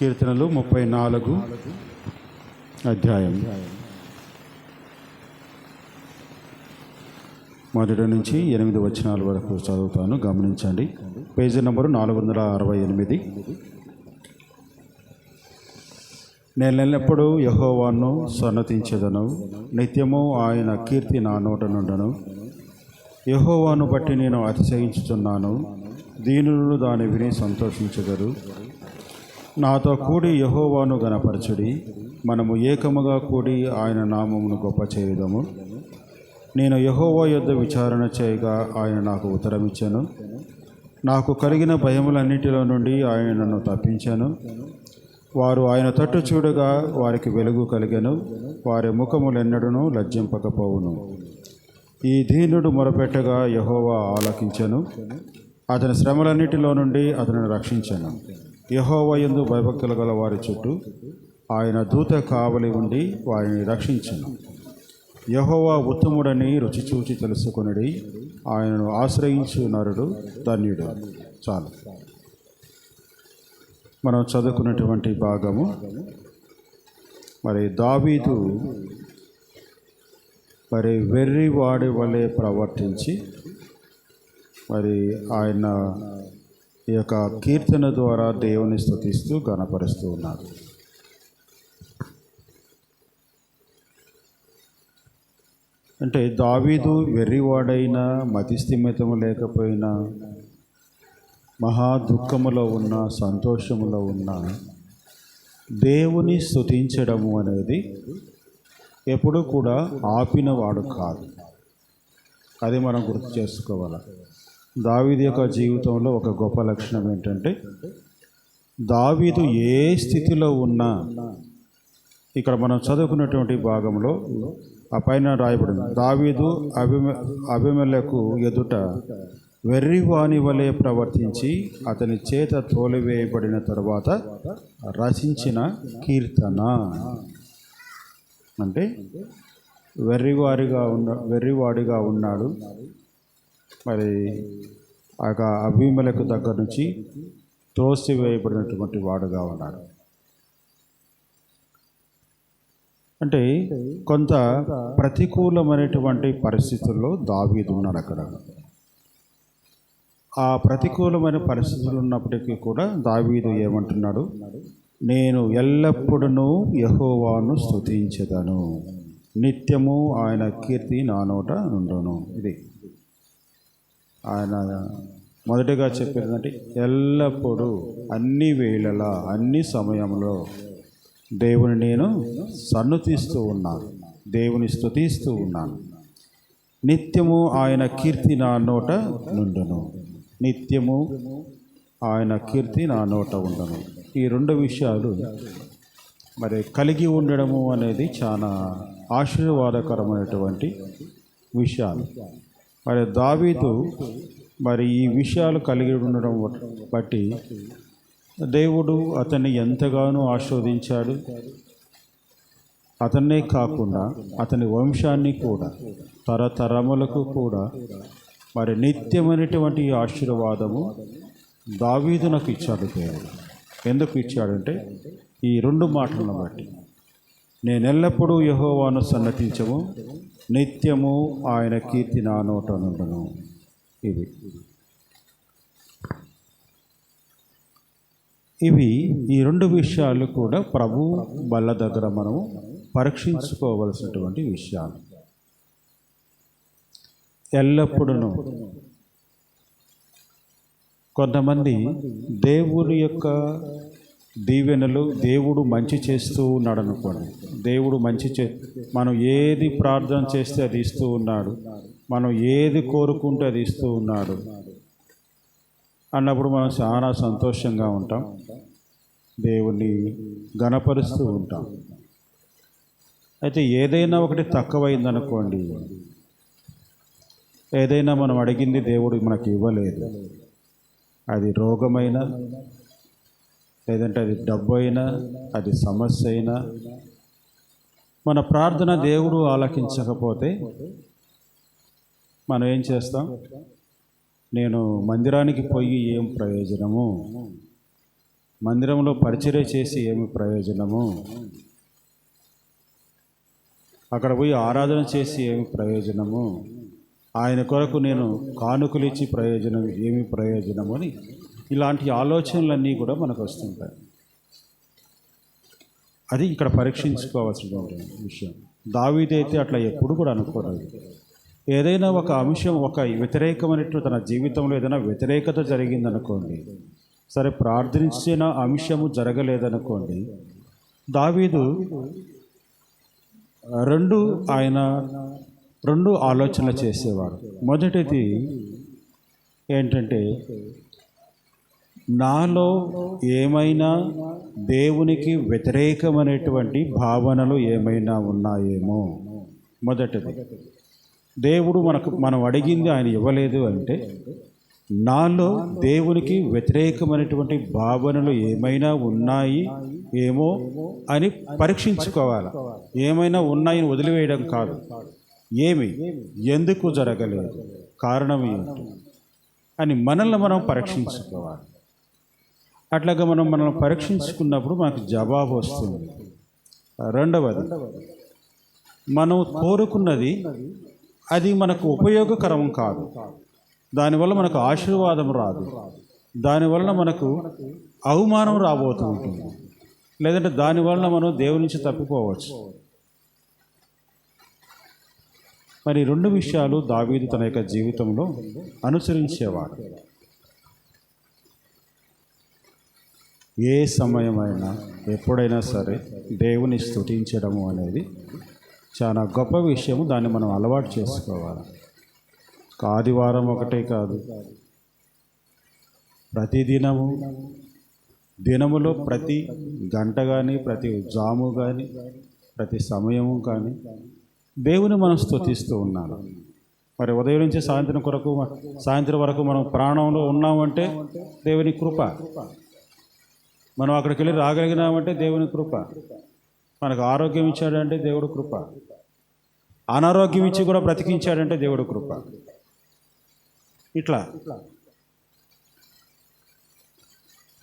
కీర్తనలు ముప్పై నాలుగు అధ్యాయం. మొదటి నుంచి ఎనిమిది వచనాల వరకు చదువుతాను. గమనించండి. పేజీ నంబరు నాలుగు వందల అరవై ఎనిమిది. నేను నెల్లప్పుడు యహోవాను సన్నతించదను. నిత్యము ఆయన కీర్తి నా నోట నుండను. యహోవాను బట్టి నేను అతిశయించుతున్నాను దీనులు దాని విని సంతోషించగరు నాతో కూడి యహోవాను గనపరచుడి మనము ఏకముగా కూడి ఆయన నామమును గొప్ప చేయుదము. నేను యహోవా యొద్ద విచారణ చేయగా ఆయన నాకు ఉత్తరమిచ్చాను. నాకు కలిగిన భయములన్నిటిలో నుండి ఆయన నన్ను తప్పించాను. వారు ఆయన తట్టు చూడగా వారికి వెలుగు కలిగను. వారి ముఖములెన్నడూనూ లజ్జింపకపోవును. ఈ దీనుడు మొరపెట్టగా యహోవా ఆలకించను. అతని శ్రమలన్నిటిలో నుండి అతను రక్షించాను. యహోవయందు భయభక్తులు గల వారి చుట్టూ ఆయన దూత కావలి ఉండి వారిని రక్షించను. యహోవా ఉత్తముడని రుచి చూచి తెలుసుకునడి ఆయనను ఆశ్రయించు నరుడు ధన్యుడు. చాలు. మనం చదువుకున్నటువంటి భాగము మరి దావీదు మరి వెర్రి వాడి వలె ప్రవర్తించి మరి ఆయన ఈ యొక్క కీర్తన ద్వారా దేవుని స్థుతిస్తూ గణపరుస్తూ ఉన్నారు. అంటే దావీదు వెర్రివాడైనా మతిస్థిమితము లేకపోయినా మహా దుఃఖములో ఉన్న సంతోషములో ఉన్న దేవుని స్థుతించడము అనేది ఎప్పుడూ కూడా ఆపినవాడు కాదు. అది మనం గుర్తు చేసుకోవాలి? దావీదు యొక్క జీవితంలో ఒక గొప్ప లక్షణం ఏంటంటే దావీదు ఏ స్థితిలో ఉన్నా ఇక్కడ మనం చదువుకున్నటువంటి భాగంలో ఆ పైన రాయబడింది. దావీదు అభిమ అభిమలకు ఎదుట వెర్రివాని వలె ప్రవర్తించి అతని చేత తోలివేయబడిన తర్వాత రచించిన కీర్తన. అంటే వెర్రివారిగా ఉన్న వెర్రివాడిగా ఉన్నాడు. మరి ఆ యొక్క అభిమలకు దగ్గర నుంచి త్రోసివేయబడినటువంటి వాడుగా ఉన్నాడు అంటే కొంత ప్రతికూలమైనటువంటి పరిస్థితుల్లో దావీదు ఉన్నాడు అక్కడ. ఆ ప్రతికూలమైన పరిస్థితులు ఉన్నప్పటికీ కూడా దావీదు ఏమంటున్నాడు? నేను ఎల్లప్పుడూ యహోవాను స్తుతించదను. నిత్యము ఆయన కీర్తి నా నోట నుండును. ఇది ఆయన మొదటిగా చెప్పినట్టు ఎల్లప్పుడూ అన్ని వేళలా అన్ని సమయంలో దేవుని నేను సన్నుతిస్తూ ఉన్నాను. దేవుని స్థుతిస్తూ ఉన్నాను. నిత్యము ఆయన కీర్తి నా నోట నుండును. నిత్యము ఆయన కీర్తి నా నోట ఉండను. ఈ రెండు విషయాలు మరి కలిగి ఉండడము అనేది చాలా ఆశీర్వాదకరమైనటువంటి విషయాలు. మరి దావీదు మరి ఈ విషయాలు కలిగి ఉండడం బట్టి దేవుడు అతన్ని ఎంతగానో ఆస్వాదించాడు అతన్నే కాకుండా అతని వంశాన్ని కూడా తరతరములకు కూడా మరి నిత్యమైనటువంటి ఆశీర్వాదము దావీదు నాకు ఇచ్చాడు దేవుడు. ఎందుకు ఇచ్చాడంటే ఈ రెండు మాటలను బట్టి. నేను ఎల్లప్పుడూ యహోవాను సన్నతించము. నిత్యము ఆయన కీర్తి నా నోట ఇది ఇవి. ఈ రెండు విషయాలు కూడా ప్రభు బల్ల దగ్గర మనము పరీక్షించుకోవలసినటువంటి విషయాలు. ఎల్లప్పుడూ కొంతమంది దేవుని యొక్క దీవెనలు దేవుడు మంచి చేస్తూ ఉన్నాడు అనుకోండి. దేవుడు మంచి చే మనం ఏది ప్రార్థన చేస్తే అది ఇస్తూ ఉన్నాడు. మనం ఏది కోరుకుంటే అది ఇస్తూ ఉన్నాడు. అన్నప్పుడు మనం చాలా సంతోషంగా ఉంటాం. దేవుణ్ణి గణపరుస్తూ ఉంటాం. అయితే ఏదైనా ఒకటి తక్కువైందనుకోండి. ఏదైనా మనం అడిగింది దేవుడు మనకి ఇవ్వలేదు. అది రోగమైన లేదంటే అది డబ్బు అయినా అది సమస్య అయినా మన ప్రార్థన దేవుడు ఆలకించకపోతే మనం ఏం చేస్తాం? నేను మందిరానికి పోయి ఏం ప్రయోజనము? మందిరంలో పరిచర్య చేసి ఏమి ప్రయోజనము? అక్కడ పోయి ఆరాధన చేసి ఏమి ప్రయోజనము? ఆయన కొరకు నేను కానుకలు ఇచ్చి ప్రయోజనం ఏమి ప్రయోజనము అని ఇలాంటి ఆలోచనలన్నీ కూడా మనకు వస్తుంటాయి. అది ఇక్కడ పరీక్షించుకోవాల్సినటువంటి విషయం. దావీదైతే అట్లా ఎప్పుడు కూడా అనుకోలేదు. ఏదైనా ఒక అంశం ఒక వ్యతిరేకమైనట్టు తన జీవితంలో ఏదైనా వ్యతిరేకత జరిగిందనుకోండి సరే ప్రార్థించిన అంశము జరగలేదనుకోండి దావీదు రెండు ఆయన రెండు ఆలోచనలు చేసేవాడు. మొదటిది ఏంటంటే నాలో ఏమైనా దేవునికి వ్యతిరేకమైనటువంటి భావనలు ఏమైనా ఉన్నాయేమో? మొదటిది. దేవుడు మనకు మనం అడిగింది ఆయన ఇవ్వలేదు అంటే నాలో దేవునికి వ్యతిరేకమైనటువంటి భావనలు ఏమైనా ఉన్నాయి ఏమో అని పరీక్షించుకోవాలి. ఏమైనా ఉన్నాయని వదిలివేయడం కాదు. ఏమి? ఎందుకు జరగలేదు? కారణం ఏంటి? అని మనల్ని మనం పరీక్షించుకోవాలి. అట్లాగా మనం మనం పరీక్షించుకున్నప్పుడు మనకు జవాబు వస్తుంది. రెండవది మనం కోరుకున్నది అది మనకు ఉపయోగకరం కాదు. దానివల్ల మనకు ఆశీర్వాదం రాదు. దానివల్ల మనకు అవమానం రాబోతూ ఉంటుంది. లేదంటే దానివల్ల మనం దేవుని నుంచి తప్పిపోవచ్చు. మరి రెండు విషయాలు దావీదు తన యొక్క జీవితంలో అనుసరించేవాడు. ఏ సమయమైనా ఎప్పుడైనా సరే దేవుని స్థుతించడము అనేది చాలా గొప్ప విషయము. దాన్ని మనం అలవాటు చేసుకోవాలి. ఆదివారం ఒకటే కాదు. ప్రతిదినము దినములో ప్రతి గంట కానీ ప్రతి జాము కానీ ప్రతి సమయము కానీ దేవుని మనం స్థుతిస్తూ ఉన్నాము. మరి ఉదయం నుంచి సాయంత్రం కొరకు సాయంత్రం వరకు మనం ప్రాణంలో ఉన్నామంటే దేవుని కృప. మనం అక్కడికి వెళ్ళి రాగలిగినామంటే దేవుని కృప. మనకు ఆరోగ్యం ఇచ్చాడంటే దేవుడు కృప. అనారోగ్యం ఇచ్చి కూడా బ్రతికించాడంటే దేవుడు కృప. ఇట్లా.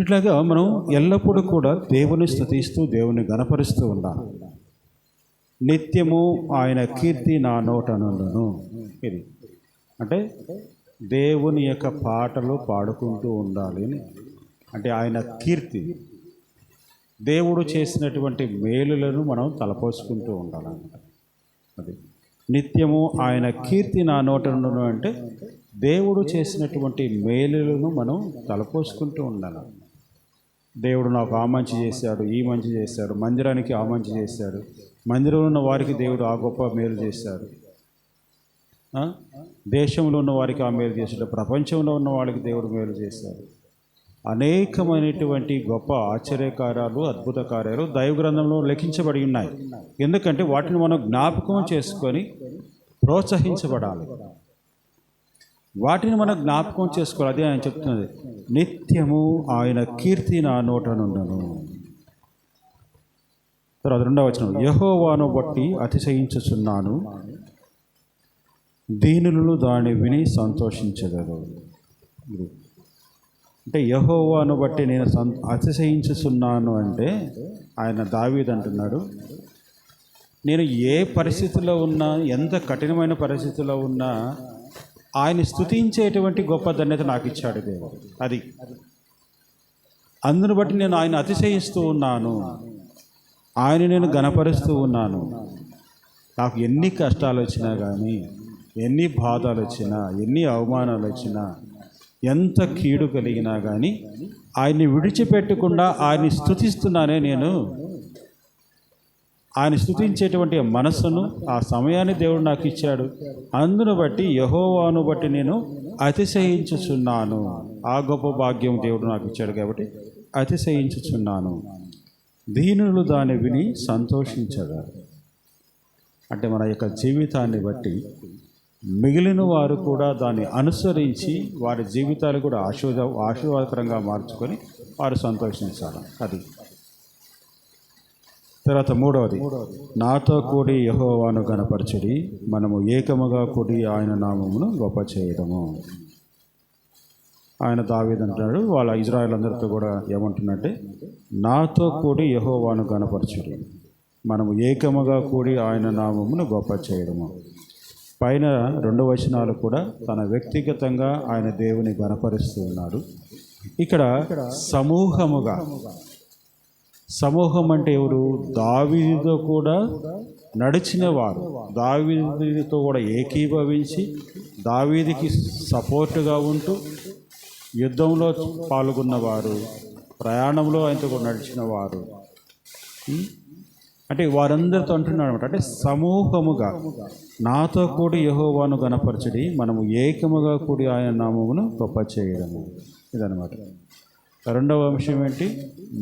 ఇట్లాగా మనం ఎల్లప్పుడూ కూడా దేవుని స్థుతిస్తూ దేవుని గణపరుస్తూ ఉండాలి. నిత్యము ఆయన కీర్తి నా నోట ఇది. అంటే దేవుని యొక్క పాటలు పాడుకుంటూ ఉండాలి అని అంటే ఆయన కీర్తి. దేవుడు చేసినటువంటి మేలులను మనం తలపోసుకుంటూ ఉండాలన్నమాట. అది. నిత్యము ఆయన కీర్తి నా నోట నుండి అంటే దేవుడు చేసినటువంటి మేలులను మనం తలపోసుకుంటూ ఉండాలి. దేవుడు నాకు ఆ మంచి చేశాడు ఈ మంచి చేశాడు మందిరానికి ఆ మంచి చేశాడు మందిరంలో ఉన్న వారికి దేవుడు ఆ గొప్ప మేలు చేశాడు. దేశంలో ఉన్న వారికి ఆ మేలు చేశాడు ప్రపంచంలో ఉన్న వాళ్ళకి దేవుడు మేలు చేశాడు. అనేకమైనటువంటి గొప్ప ఆశ్చర్యకార్యాలు అద్భుత కార్యాలు దైవ గ్రంథంలో లెక్కించబడి ఉన్నాయి. ఎందుకంటే వాటిని మనం జ్ఞాపకం చేసుకొని ప్రోత్సహించబడాలి. వాటిని మనం జ్ఞాపకం చేసుకోవాలి. అదే ఆయన చెప్తున్నది. నిత్యము ఆయన కీర్తి నా నోట నుండను. తర్వాత రెండవ వచనం. యహోవాను బట్టి అతిశయించుచున్నాను. దీనులను దాన్ని విని సంతోషించగలరు అంటే యహోవాను బట్టి నేను సం అతిశయించుచున్నాను అంటే ఆయన దావీద్ అంటున్నాడు నేను ఏ పరిస్థితిలో ఉన్నా ఎంత కఠినమైన పరిస్థితిలో ఉన్నా ఆయన స్తుతించేటువంటి గొప్ప ధన్యత నాకు ఇచ్చాడు దేవుడు. అది. అందును బట్టి నేను ఆయన అతిశయిస్తూ ఉన్నాను. ఆయన నేను గణపరుస్తూ ఉన్నాను. నాకు ఎన్ని కష్టాలు వచ్చినా కానీ ఎన్ని బాధలు వచ్చినా ఎన్ని అవమానాలు వచ్చినా ఎంత కీడు కలిగినా కానీ ఆయన్ని విడిచిపెట్టకుండా ఆయన్ని స్థుతిస్తున్నానే నేను. ఆయన స్థుతించేటువంటి మనస్సును ఆ సమయాన్ని దేవుడు నాకు ఇచ్చాడు. అందును బట్టి యహోవాను బట్టి నేను అతిశయించుచున్నాను. ఆ గొప్ప భాగ్యం దేవుడు నాకు ఇచ్చాడు కాబట్టి అతిశయించుచున్నాను. దీనులు దాన్ని విని సంతోషించగా. అంటే మన యొక్క జీవితాన్ని బట్టి మిగిలిన వారు కూడా దాన్ని అనుసరించి వారి జీవితాలు కూడా ఆశీర్వాద ఆశీర్వాదకరంగా మార్చుకొని వారు సంతోషించాలి. అది. తర్వాత మూడవది. నాతో కూడి యహోవాను గణపరచుడి మనము ఏకముగా కూడి ఆయన నామమును గొప్ప చేయడము ఆయన దావీదు అంటున్నాడు వాళ్ళ ఇజ్రాయల్ అందరితో కూడా ఏమంటున్నట్టే నాతో కూడి యహోవాను గణపరచుడు మనము ఏకముగా కూడి ఆయన నామమును గొప్ప చేయడము పైన రెండు వచనాలు కూడా తన వ్యక్తిగతంగా ఆయన దేవుని గణపరుస్తూ ఉన్నాడు. ఇక్కడ సమూహముగా సమూహం అంటే ఎవరు? దావీదుతో కూడా నడిచిన వారు దావీదుతో కూడా ఏకీభవించి దావీదికి సపోర్టుగా ఉంటూ యుద్ధంలో పాల్గొన్నవారు ప్రయాణంలో ఆయనతో కూడా నడిచిన వారు అంటే వారందరితో అంటున్నాడు అనమాట అంటే సమూహముగా నాతో కూడి యహోవాను గణపరచడి మనము ఏకముగా కూడి ఆయన నామమును గొప్ప చేయడము. ఇదనమాట రెండవ అంశం ఏంటి?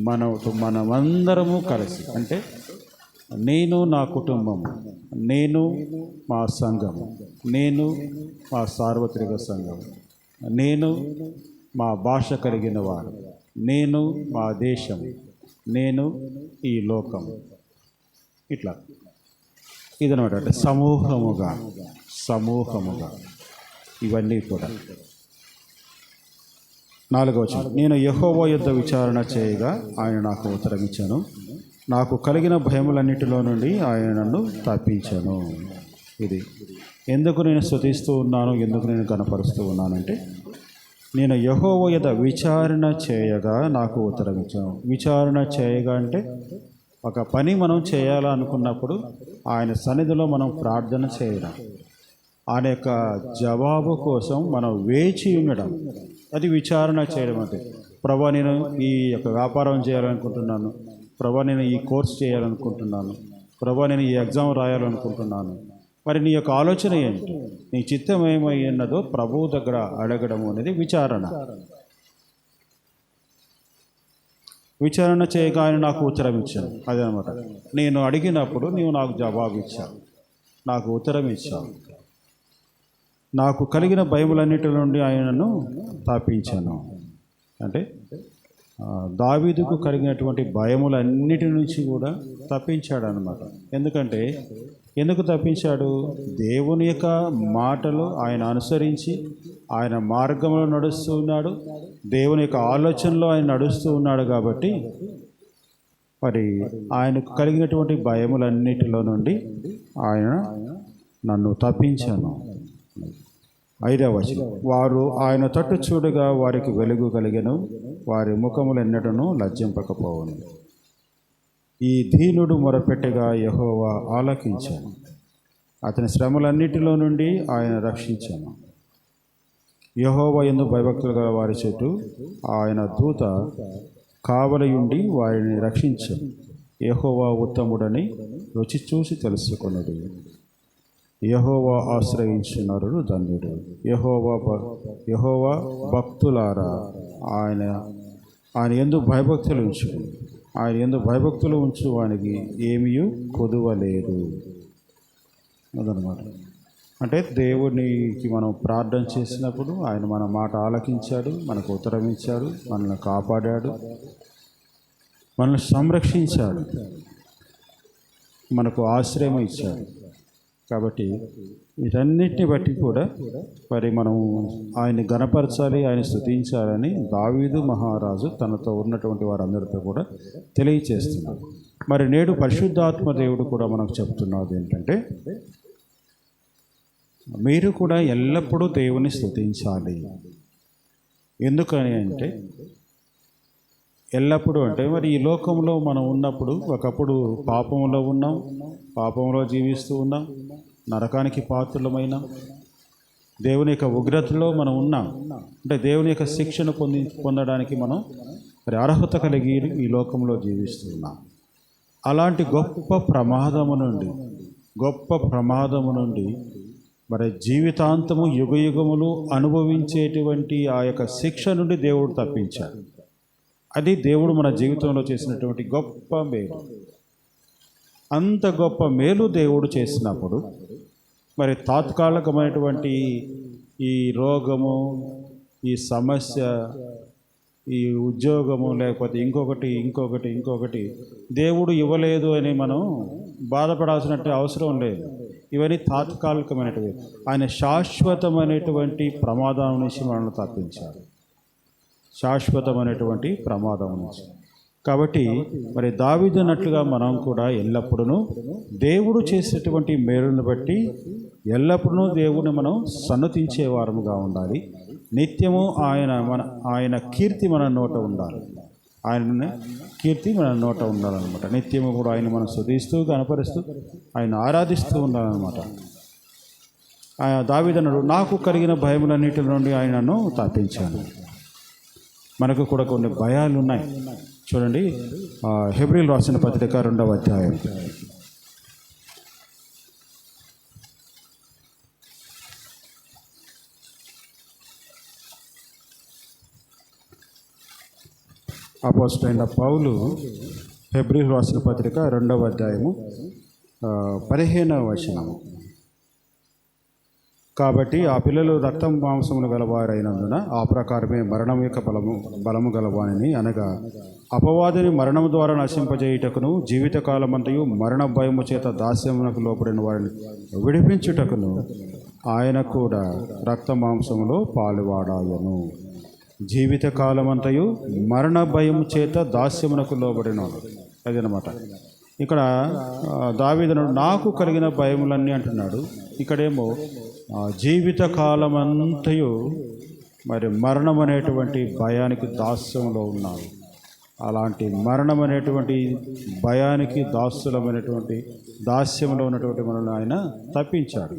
మన మనమందరము కలిసి అంటే నేను నా కుటుంబము నేను మా సంఘము నేను మా సార్వత్రిక సంఘము నేను మా భాష కలిగిన వారు నేను మా దేశం నేను ఈ లోకము. ఇట్లా. ఇదనమాట అంటే సమూహముగా సమూహముగా. ఇవన్నీ కూడా. నాలుగవ నేను యహోవో యుద్ధ విచారణ చేయగా ఆయన నాకు ఉత్తరమిచ్చాను నాకు కలిగిన భయములన్నిటిలో నుండి ఆయన నన్ను తప్పించాను. ఇది. ఎందుకు నేను శృతిస్తూ ఉన్నాను? ఎందుకు నేను కనపరుస్తూ ఉన్నానంటే నేను యహోవ యుద్ధ విచారణ చేయగా నాకు ఉత్తరమిచ్చాను విచారణ చేయగా అంటే ఒక పని మనం చేయాలనుకున్నప్పుడు ఆయన సన్నిధిలో మనం ప్రార్థన చేయడం. ఆయన యొక్క జవాబు కోసం మనం వేచి ఉండడం. అది విచారణ చేయడం అంటే ప్రభా నేను ఈ యొక్క వ్యాపారం చేయాలనుకుంటున్నాను. ప్రభా నేను ఈ కోర్స్ చేయాలనుకుంటున్నాను. ప్రభా నేను ఈ ఎగ్జామ్ రాయాలనుకుంటున్నాను. మరి నీ యొక్క ఆలోచన ఏంటి? నీ చిత్తం ఏమై ఉన్నదో ప్రభువు దగ్గర అడగడం అనేది విచారణ. విచారణ చేయగా ఆయన నాకు ఉత్తరం ఇచ్చాను అదనమాట నేను అడిగినప్పుడు నీవు నాకు జవాబు ఇచ్చావు. నాకు ఉత్తరం ఇచ్చావు. నాకు కలిగిన బైబిల్ నుండి ఆయనను తాపించాను అంటే దావీదుకు కలిగినటువంటి భయములన్నిటి నుంచి కూడా తప్పించాడు అనమాట ఎందుకంటే ఎందుకు తప్పించాడు? దేవుని యొక్క మాటలు ఆయన అనుసరించి ఆయన మార్గంలో నడుస్తూ ఉన్నాడు దేవుని యొక్క ఆలోచనలో ఆయన నడుస్తూ ఉన్నాడు కాబట్టి మరి ఆయనకు కలిగినటువంటి భయములన్నిటిలో నుండి ఆయన నన్ను తప్పించాను. ఐదవ వచనం. వారు ఆయన తట్టు చూడగా వారికి వెలుగు కలిగను. వారి ముఖములెన్నటను లజ్జింపకపోవను. ఈ దీనుడు మొరపెట్టగా యహోవా ఆలకించాను. అతని శ్రమలన్నిటిలో నుండి ఆయన రక్షించాను. యహోవా ఎందు భయభక్తులు గల వారి చెట్టు ఆయన దూత కావలయుండి వారిని రక్షించాను. యహోవా ఉత్తముడని రుచి చూసి తెలుసుకున్నది యహోవా ఆశ్రయించినారు ధన్యుడు. యహోవా యహోవా భక్తులారా ఆయన ఆయన ఎందు భయభక్తులు ఉంచు. ఆయన ఎందు భయభక్తులు ఉంచు వానికి ఏమీ కొదువలేదు. అదనమాట. అంటే దేవునికి మనం ప్రార్థన చేసినప్పుడు ఆయన మన మాట ఆలకించాడు మనకు ఉత్తరం ఇచ్చాడు మనల్ని కాపాడాడు మనల్ని సంరక్షించాడు మనకు ఆశ్రయం ఇచ్చాడు. కాబట్టి వీటన్నిటిని బట్టి కూడా మరి మనం ఆయన్ని గణపరచాలి ఆయన స్థుతించాలని దావీదు మహారాజు తనతో ఉన్నటువంటి వారందరితో కూడా తెలియచేస్తున్నారు మరి నేడు పరిశుద్ధాత్మ దేవుడు కూడా మనకు చెప్తున్నది ఏంటంటే మీరు కూడా ఎల్లప్పుడూ దేవుని స్థుతించాలి. ఎందుకని అంటే ఎల్లప్పుడూ అంటే మరి ఈ లోకంలో మనం ఉన్నప్పుడు ఒకప్పుడు పాపంలో ఉన్నాం పాపంలో జీవిస్తూ ఉన్నాం నరకానికి పాత్రులమైన దేవుని యొక్క ఉగ్రతలో మనం ఉన్నాం. అంటే దేవుని యొక్క శిక్షను పొంది పొందడానికి మనం మరి అర్హత కలిగి ఈ లోకంలో జీవిస్తున్నాం అలాంటి గొప్ప ప్రమాదము నుండి గొప్ప ప్రమాదము నుండి మరి జీవితాంతము యుగ యుగములు అనుభవించేటువంటి ఆ యొక్క శిక్ష నుండి దేవుడు తప్పించాడు. అది దేవుడు మన జీవితంలో చేసినటువంటి గొప్ప మేలు. అంత గొప్ప మేలు దేవుడు చేసినప్పుడు మరి తాత్కాలికమైనటువంటి ఈ రోగము ఈ సమస్య ఈ ఉద్యోగము లేకపోతే ఇంకొకటి ఇంకొకటి ఇంకొకటి దేవుడు ఇవ్వలేదు అని మనం బాధపడాల్సినట్టు అవసరం లేదు. ఇవన్నీ తాత్కాలికమైనటివి. ఆయన శాశ్వతమైనటువంటి ప్రమాదం నుంచి మనల్ని తప్పించారు శాశ్వతమైనటువంటి ప్రమాదం నుంచి. కాబట్టి మరి దావిదన్నట్లుగా మనం కూడా ఎల్లప్పుడూ దేవుడు చేసేటువంటి మేలును బట్టి ఎల్లప్పుడూ దేవుడిని మనం సన్నతించే వారముగా ఉండాలి. నిత్యము ఆయన మన ఆయన కీర్తి మన నోట ఉండాలి. ఆయన కీర్తి మన నోట ఉండాలన్నమాట. నిత్యము కూడా ఆయన మనం శుధిస్తూ కనపరుస్తూ ఆయన ఆరాధిస్తూ ఉండాలన్నమాట. ఆయన దావిదనుడు నాకు కలిగిన భయములన్నిటి నుండి ఆయనను తప్పించాను మనకు కూడా కొన్ని భయాలు ఉన్నాయి చూడండి హెబ్రిల్ రాసిన పత్రిక రెండవ అధ్యాయం. అపోస్టైన పౌలు హెబ్రిల్ రాసిన పత్రిక రెండవ అధ్యాయము పదిహేనవ వచనము. కాబట్టి ఆ పిల్లలు రక్తం మాంసములు గలవారైనందున ఆ ప్రకారమే మరణం యొక్క బలము బలము గలవాని అనగా అపవాదిని మరణం ద్వారా నశింపజేయుటకును జీవితకాలమంతయు మరణ భయము చేత దాస్యమునకు లోపడిన వారిని విడిపించుటకును ఆయన కూడా రక్త మాంసములో పాలువాడాయను. జీవితకాలమంతయు మరణ భయము చేత దాస్యమునకు లోబడినాడు. అదనమాట. ఇక్కడ ఆ, నాకు కలిగిన భయములన్నీ అంటున్నాడు. ఇక్కడేమో జీవిత కాలమంతయు మరి మరణం అనేటువంటి భయానికి దాస్యంలో ఉన్నాడు. అలాంటి మరణం అనేటువంటి భయానికి దాస్యులమైనటువంటి దాస్యంలో ఉన్నటువంటి మనల్ని ఆయన తప్పించాడు.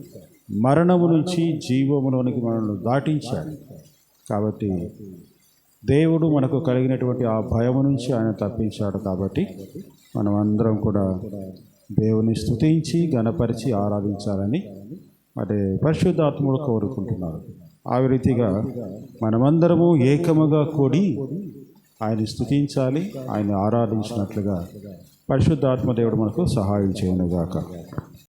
మరణము నుంచి జీవములోనికి మనల్ని దాటించాడు. కాబట్టి దేవుడు మనకు కలిగినటువంటి ఆ భయము నుంచి ఆయన తప్పించాడు కాబట్టి మనం అందరం కూడా దేవుని స్థుతించి గణపరిచి ఆరాధించాలని మరి పరిశుద్ధాత్ముడు కోరుకుంటున్నారు. ఆ రీతిగా మనమందరము ఏకముగా కూడి ఆయన స్థుతించాలి ఆయన ఆరాధించినట్లుగా పరిశుద్ధాత్మ దేవుడు మనకు సహాయం చేయనుగాక.